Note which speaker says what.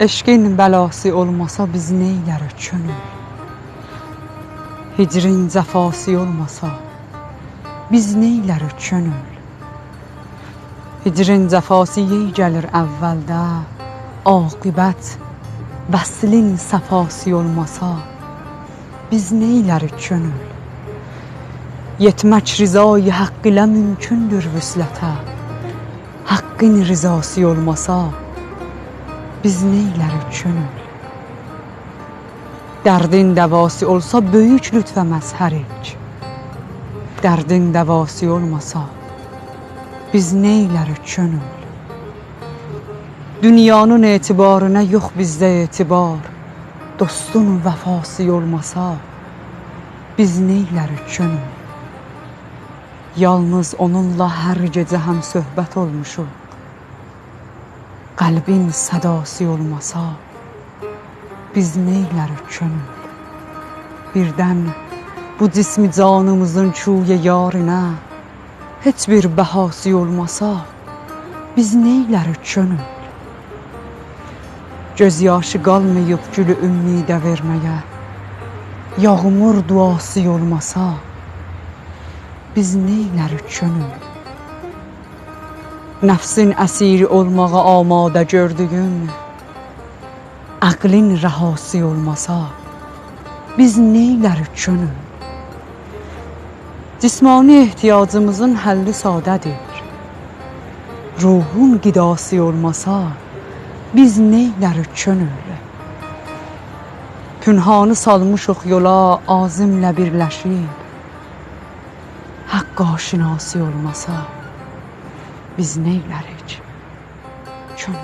Speaker 1: Eşkin belası olmasa biz neylərik könül Hicrin cəfası olmasa biz neylərik könül Hicrin cəfası yey gəlir əvvəldə Aqibət vəslin səfası olmasa biz neylərik könül Yetmək rizayı haqq ilə mümkündür vüslətə Haqqın rizası olmasa biz neylərik könül Dərdin dəvası olsa böyük lütfə məzhərik Dərdin dəvası olmasa biz neylərik könül Dünyanın etibarına yox bizdə etibar. Dostun vəfası olmasa biz neylərik könül Yalnız onunla hər gecə həm söhbət olmuşuq Qəlbin sədası olmasa biz neylərik könül Birdən bu cismi canımızın çuyə yarına Heç bir bəhası olmasa biz neylərik könül Göz yaşı qalmayıb gülü ümmidə verməyə Yağmur duası olmasa biz neylərik könül Nəfsin əsiri olmağa amadə gördüyün Əqlin rəhası olmasa biz neylərik könül Cismani ehtiyacımızın həlli sadədir. Ruhun qidası olmasa biz neylərik könül Pünhanı salmışıq yola azimlə birləşib Haqq aşinası olmasa biz neylərik? Çün